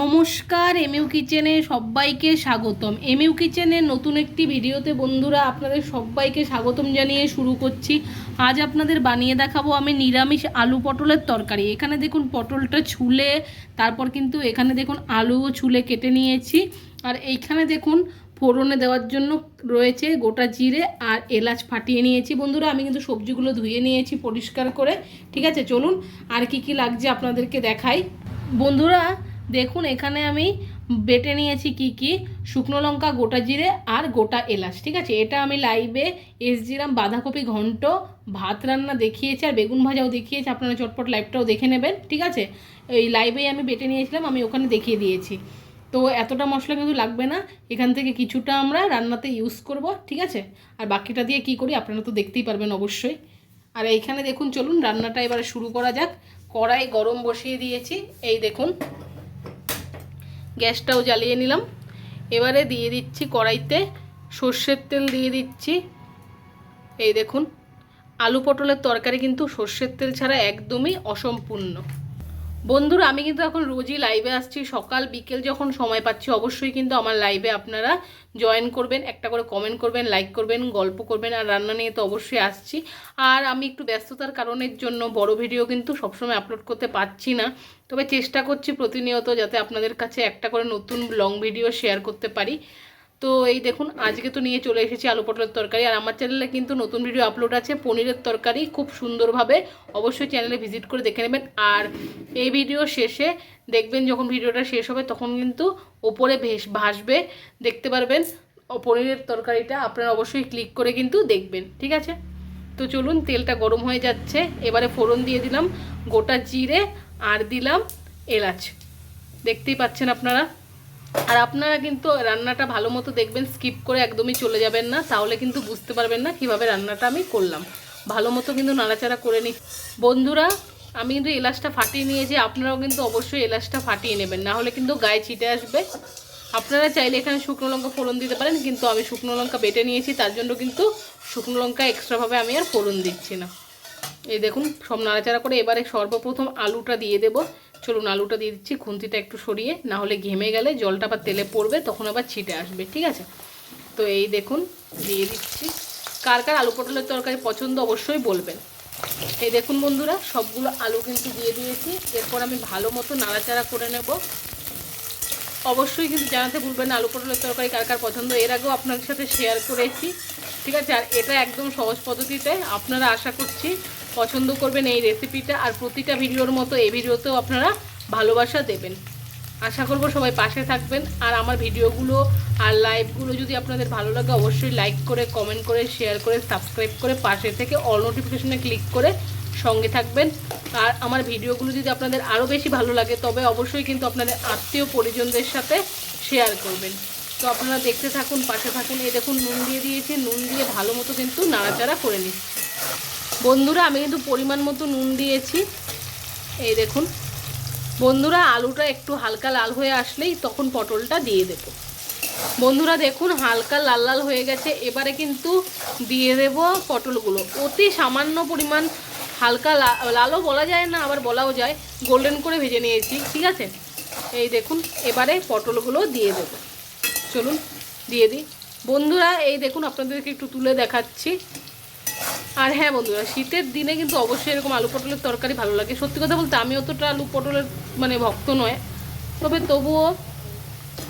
নমস্কার এমইউ কিচেনে সবাইকে স্বাগতম। এমইউ কিচেনের নতুন একটি ভিডিওতে বন্ধুরা আপনাদের সবাইকে স্বাগতম জানিয়ে শুরু করছি। আজ আপনাদের বানিয়ে দেখাবো আমি নিরামিষ আলু পটলের তরকারি। এখানে দেখুন পটলটা ছুলে, তারপর কিন্তু এখানে দেখুন আলুও ছুলে কেটে নিয়েছি। আর এইখানে দেখুন ফোড়নে দেওয়ার জন্য রয়েছে গোটা জিরে আর এলাচ ফাটিয়ে নিয়েছি। বন্ধুরা, আমি কিন্তু সবজিগুলো ধুয়ে নিয়েছি পরিষ্কার করে। ঠিক আছে, চলুন আর কি কি লাগছে আপনাদেরকে দেখাই। বন্ধুরা দেখুন, এখানে আমি বেটে নিয়েছি কি কি? শুকনো লঙ্কা, গোটা জিরে আর গোটা এলাচ, ঠিক আছে? এটা আমি লাইভে এসজিরাম বাঁধাকপি ঘন্ট, ভাত রান্না দেখিয়েছি আর বেগুন ভাজাও দেখিয়েছি, আপনারা চটপট লাইভটাও দেখে নেবেন, ঠিক আছে? এই লাইভেই আমি বেটে নিয়েছিলাম, আমি ওখানে দেখিয়ে দিয়েছি। তো এতটা মশলা কিন্তু লাগবে না, এখান থেকে কিছুটা আমরা রান্নাতে ইউজ করব, ঠিক আছে? আর বাকিটা দিয়ে কি করি আপনারা তো দেখতেই পারবেন অবশ্যই। আর এইখানে দেখুন, চলুন, রান্নাটা এবারে শুরু করা যাক। কড়াই গরম বসিয়ে দিয়েছি, এই দেখুন। গ্যাসটাও জ্বালিয়ে নিলাম। এবারে দিয়ে দিচ্ছি কড়াইতে সর্ষের তেল দিয়ে দিচ্ছি। এই দেখুন, আলু পটলের তরকারি কিন্তু সর্ষের তেল ছাড়া একদমই অসম্পূর্ণ। বন্ধুরা, আমি কিন্তু এখন রোজই লাইভে আসছি। সকাল, বিকেল যখন সময় পাচ্ছি, অবশ্যই কিন্তু আমার লাইভে আপনারা জয়েন করবেন, একটা করে কমেন্ট করবেন লাইক করবেন, গল্প করবেন, আর রান্না নিয়ে তো অবশ্যই আসছি। আর আমি একটু ব্যস্ততার কারণের জন্য বড় ভিডিও কিন্তু সবসময় আপলোড করতে পারছি না। তবে চেষ্টা করছি প্রতিনিয়ত যাতে আপনাদের কাছে একটা করে নতুন লং ভিডিও শেয়ার করতে পারি। তো এই দেখুন, আজকে তো নিয়ে চলে এসেছি আলু পটলের তরকারি, আর আমার চ্যানেলে কিন্তু নতুন ভিডিও আপলোড আছে পনিরের তরকারি, খুব সুন্দরভাবে অবশ্যই চ্যানেলে ভিজিট করে দেখে নেবেন। আর এই ভিডিও শেষে দেখবেন যখন ভিডিওটা শেষ হবে, তখন কিন্তু ওপরে ভেস, ভাসবে, দেখতে পারবেন পনিরের তরকারিটা আপনারা অবশ্যই ক্লিক করে কিন্তু দেখবেন, ঠিক আছে? তো চলুন, তেলটা গরম হয়ে যাচ্ছে, এবারে ফোড়ন দিয়ে দিলাম, গোটা জিরে আর দিলাম এলাচ, দেখতেই পাচ্ছেন আপনারা? আর আপনারা কিন্তু রান্নাটা ভালো মতো দেখবেন স্কিপ করে একদমই চলে যাবেন না, তাহলে কিন্তু বুঝতে পারবেন না কীভাবে রান্নাটা আমি করলাম। ভালো মতো কিন্তু নাড়াচাড়া করে নি বন্ধুরা, আমি কিন্তু এলাচটা ফাটিয়ে নিয়েছি, আপনারাও কিন্তু অবশ্যই এলাচটা ফাটিয়ে নেবেন, না হলে কিন্তু গায়ে ছিটে আসবে। আপনারা চাইলে এখানে শুকনো লঙ্কা ফোড়ন দিতে পারেন, কিন্তু আমি শুকনো লঙ্কা বেটে নিয়েছি, তার জন্য কিন্তু শুকনো লঙ্কা এক্সট্রাভাবে আমি আর ফোড়ন দিচ্ছি না। এই দেখুন, সব নাড়াচাড়া করে এবারে সর্বপ্রথম আলুটা দিয়ে দেবো। চলুন আলুটা দিয়ে দিচ্ছি, খুন্তিটা একটু সরিয়ে, না হলে ঘেমে গেলে জলটা আবার তেলে পড়বে, তখন আবার ছিটে আসবে, ঠিক আছে? তো এই দেখুন, দিয়ে দিচ্ছি। কার কার আলু পটলের তরকারি পছন্দ অবশ্যই বলবেন। এই দেখুন বন্ধুরা, সবগুলো আলু কিন্তু দিয়ে দিয়েছি। এরপর আমি ভালো মতো নাড়াচাড়া করে নেব। অবশ্যই কিন্তু জানাতে ভুলবেন আলু পটলের তরকারি কার কার পছন্দ। এর আগেও আপনাদের সাথে শেয়ার করেছি, ঠিক আছে? আর এটা একদম সহজ পদ্ধতিতে আপনারা আশা করছি পছন্দ করবেন এই রেসিপিটা আর প্রতিটা ভিডিওর মতো এই ভিডিওতেও আপনারা ভালোবাসা দেবেন। আশা করব সবাই পাশে থাকবেন। আর আমার ভিডিওগুলো আর লাইভগুলো যদি আপনাদের ভালো লাগে, অবশ্যই লাইক করে কমেন্ট করে শেয়ার করে সাবস্ক্রাইব করে পাশে থেকে অল নোটিফিকেশনে ক্লিক করে সঙ্গে থাকবেন। আর আমার ভিডিওগুলো যদি আপনাদের আরও বেশি ভালো লাগে, তবে অবশ্যই কিন্তু আপনাদের আত্মীয় পরিজনদের সাথে শেয়ার করবেন। তো আপনারা দেখতে থাকুন, পাশে থাকুন। এই দেখুন, নুন দিয়ে দিয়েছি। নুন দিয়ে ভালো মতো কিন্তু নাড়াচাড়া করে নিচ্ছি। বন্ধুরা, আমি কিন্তু পরিমাণ মতো নুন দিয়েছি। এই দেখুন, বন্ধুরা, আলুটা একটু হালকা লাল হয়ে আসলেই তখন পটলটা দিয়ে দেব। বন্ধুরা, দেখুন, হালকা লাল লাল হয়ে গেছে। এবারে কিন্তু দিয়ে দেব পটলগুলো। অতি সামান্য পরিমাণ হালকা লালও বলা যায় না, আবার বলাও যায়। গোল্ডেন করে ভেজে নিয়েছি, ঠিক আছে? এই দেখুন, এবারে পটলগুলো দিয়ে দেব। চলুন, দিয়ে দিই। বন্ধুরা, এই দেখুন, আপনাদেরকে একটু তুলে দেখাচ্ছি। আর হ্যাঁ বন্ধুরা, শীতের দিনে কিন্তু অবশ্যই এরকম আলু পটলের তরকারি ভালো লাগে। সত্যি কথা বলতে আমি অতটা আলু পটলের মানে ভক্ত নয়, তবে তবুও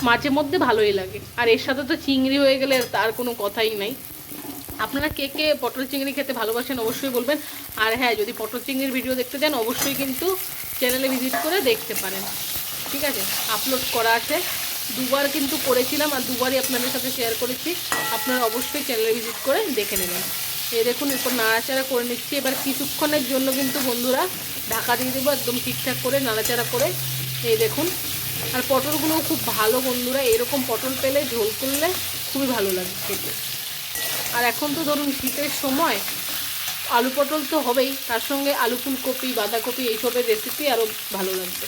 মাঝে মধ্যে ভালোই লাগে। আর এর সাথে তো চিংড়ি হয়ে গেলে তার কোনো কথাই নাই। আপনারা কে কে পটল চিংড়ি খেতে ভালোবাসেন অবশ্যই বলবেন। আর হ্যাঁ যদি পটল চিংড়ির ভিডিও দেখতে চান, অবশ্যই কিন্তু চ্যানেলে ভিজিট করে দেখতে পারেন। ঠিক আছে? আপলোড করা আছে। দুবার কিন্তু করেছিলাম আর দুবারই আপনাদের সাথে শেয়ার করেছি। আপনারা অবশ্যই চ্যানেলে ভিজিট করে দেখে নেবেন। এই দেখুন, এরপর নাড়াচাড়া করে নিচ্ছি। এবার কিছুক্ষণের জন্য কিন্তু বন্ধুরা ঢাকা দিয়ে দেবো, একদম ঠিকঠাক করে নাড়াচাড়া করে। এই দেখুন, আর পটলগুলোও খুব ভালো বন্ধুরা, এরকম পটল পেলে ঝোল করলে খুবই ভালো লাগে খেতে। আর এখন তো ধরুন শীতের সময়, আলু পটল তো হবেই, তার সঙ্গে আলু ফুলকপি, বাঁধাকপি, এইসবের রেসিপি আরও ভালো লাগবে।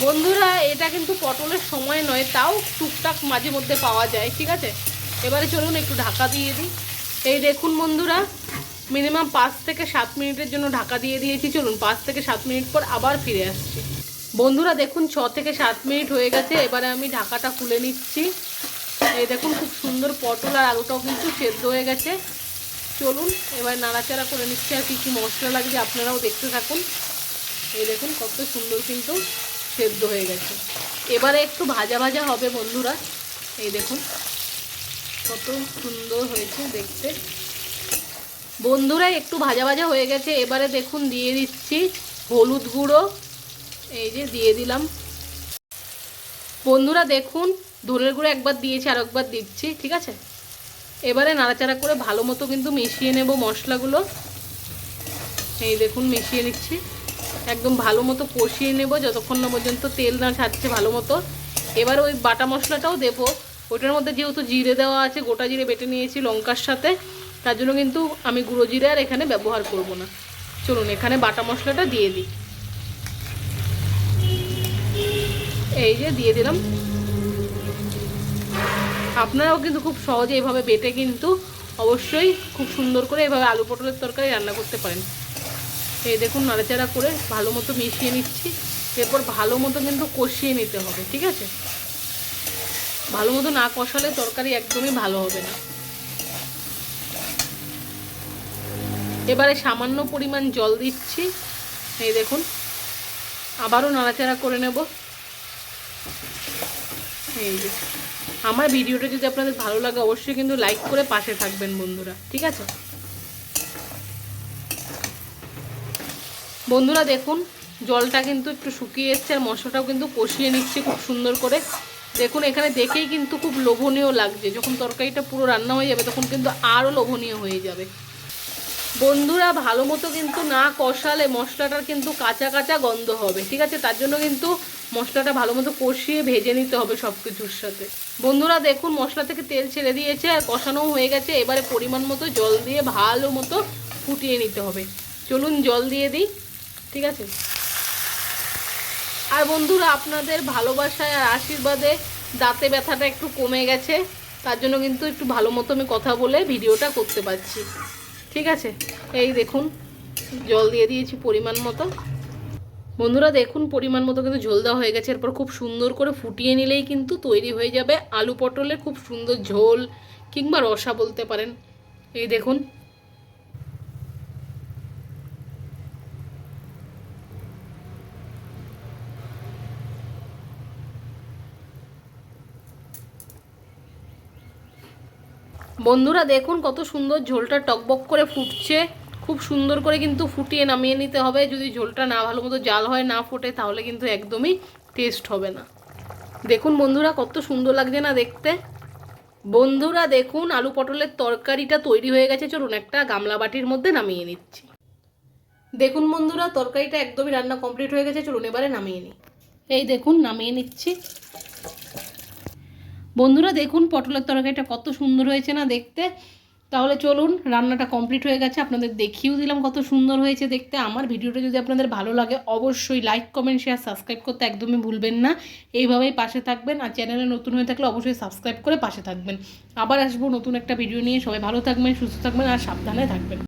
বন্ধুরা, এটা কিন্তু পটলের সময় নয়, তাও টুকটাক মাঝে মধ্যে পাওয়া যায়, ঠিক আছে? এবারে চলুন একটু ঢাকা দিয়ে দিই। এই দেখুন বন্ধুরা মিনিমাম পাঁচ থেকে সাত মিনিটের জন্য ঢাকা দিয়ে দিয়েছি। চলুন, পাঁচ থেকে সাত মিনিট পর আবার ফিরে আসছি। বন্ধুরা, দেখুন, ছ থেকে সাত মিনিট হয়ে গেছে। এবারে আমি ঢাকাটা খুলে নিচ্ছি। এই দেখুন, খুব সুন্দর পটল আর আলুটাও কিন্তু সেদ্ধ হয়ে গেছে। চলুন, এবার নাড়াচাড়া করে নিচ্ছি আর কী কী মশলা লাগছে আপনারাও দেখতে থাকুন। এই দেখুন, কত সুন্দর কিন্তু সেদ্ধ হয়ে গেছে। এবারে একটু ভাজা ভাজা হবে বন্ধুরা। এই দেখুন। কত সুন্দর হয়েছে দেখতে। বন্ধুরা একটু ভাজা ভাজা হয়ে গেছে, এবারে দেখুন দিয়ে দিচ্ছি হলুদ গুঁড়ো, এই যে দিয়ে দিলাম। বন্ধুরা দেখুন, ধনের গুঁড়ো একবার দিয়েছি আর একবার দিচ্ছি, ঠিক আছে? এবারে নাড়াচাড়া করে ভালো মতো কিন্তু মিশিয়ে নেব মশলাগুলো। এই দেখুন, মিশিয়ে নিচ্ছি একদম ভালো মতো কষিয়ে নেব, যতক্ষণ না পর্যন্ত তেল না ছাড়ছে ভালো মতো। এবার ওই বাটা মশলাটাও দেবো। ওটার মধ্যে যেহেতু জিরে দেওয়া আছে, গোটা জিরে বেটে নিয়েছি লঙ্কার সাথে, তার জন্য কিন্তু আমি গুঁড়ো জিরে আর এখানে ব্যবহার করব না। চলুন, এখানে বাটা মশলাটা দিয়ে দিই। এই যে দিয়ে দিলাম। আপনারাও কিন্তু খুব সহজে এভাবে বেটে কিন্তু অবশ্যই খুব সুন্দর করে এভাবে আলু পটলের তরকারি রান্না করতে পারেন। এই দেখুন, নাড়াচাড়া করে ভালো মতো মিশিয়ে নিচ্ছি। এরপর ভালো মতো কিন্তু কষিয়ে নিতে হবে, ঠিক আছে? ভালো মতো না কষালে তরকারি একদমই ভালো হবে না। এবারে সামান্য পরিমাণ জল দিচ্ছি। এই দেখুন, আবারও নাড়াচাড়া করে নেব। এই যে, আমার ভিডিওটা যদি আপনাদের ভালো লাগে অবশ্যই কিন্তু লাইক করে পাশে থাকবেন বন্ধুরা, ঠিক আছে? বন্ধুরা দেখুন, জলটা কিন্তু একটু শুকিয়ে এসছে আর মশলাটাও কিন্তু কষিয়ে নিচ্ছে খুব সুন্দর করে। দেখুন, এখানে দেখেই কিন্তু খুব লোভনীয় লাগছে। যখন তরকারিটা পুরো রান্না হয়ে যাবে, তখন কিন্তু আরও লোভনীয় হয়ে যাবে। বন্ধুরা, ভালো মতো কিন্তু না কষালে মশলাটার কিন্তু কাঁচা কাঁচা গন্ধ হবে, ঠিক আছে? তার জন্য কিন্তু মশলাটা ভালো মতো কষিয়ে ভেজে নিতে হবে সব কিছুর সাথে। বন্ধুরা, দেখুন, মশলা থেকে তেল ছেড়ে দিয়েছে, আর কষানোও হয়ে গেছে। এবারে পরিমাণ মতো জল দিয়ে ভালো মতো ফুটিয়ে নিতে হবে। চলুন, জল দিয়ে দিই, ঠিক আছে? আর বন্ধুরা, আপনাদের ভালোবাসায় আর আশীর্বাদে দাঁতে ব্যথাটা একটু কমে গেছে, তার জন্য কিন্তু একটু ভালো মতো আমি কথা বলে ভিডিওটা করতে পারছি। ঠিক আছে? এই দেখুন, জল দিয়ে দিয়েছি পরিমাণ মতো। বন্ধুরা, দেখুন পরিমাণ মতো কিন্তু ঝোল দেওয়া হয়ে গেছে। এরপর খুব সুন্দর করে ফুটিয়ে নিলেই কিন্তু তৈরি হয়ে যাবে আলু পটলের খুব সুন্দর ঝোল, কিংবা রসা বলতে পারেন। এই দেখুন বন্ধুরা দেখুন কত সুন্দর ঝোলটা টকবক করে ফুটছে। খুব সুন্দর করে কিন্তু ফুটিয়ে নামিয়ে নিতে হবে। যদি ঝোলটা না ভালো মতো জাল হয়, না ফোটে, তাহলে কিন্তু একদমই টেস্ট হবে না। দেখুন বন্ধুরা কত সুন্দর লাগছে না দেখতে। বন্ধুরা দেখুন আলু পটলের তরকারিটা তৈরি হয়ে গেছে। চলুন একটা গামলা বাটির মধ্যে নামিয়ে নিচ্ছি। দেখুন বন্ধুরা তরকারিটা একদমই রান্না কমপ্লিট হয়ে গেছে। চলুন এবারে নামিয়ে নিই। এই দেখুন নামিয়ে নিচ্ছি। বন্ধুরা, দেখুন পটলের তরকারিটা কত সুন্দর হয়েছে না দেখতে। তাহলে চলুন, রান্নাটা কমপ্লিট হয়ে গেছে। আপনাদের দেখিয়েও দিলাম কত সুন্দর হয়েছে দেখতে। আমার ভিডিওটা যদি আপনাদের ভালো লাগে, অবশ্যই লাইক কমেন্ট শেয়ার সাবস্ক্রাইব করতে একদমই ভুলবেন না। এইভাবেই পাশে থাকবেন। আর চ্যানেলে নতুন হয়ে থাকলে অবশ্যই সাবস্ক্রাইব করে পাশে থাকবেন। আবার আসব নতুন একটা ভিডিও নিয়ে। সবাই ভালো থাকবেন, সুস্থ থাকবেন আর সাবধানে থাকবেন।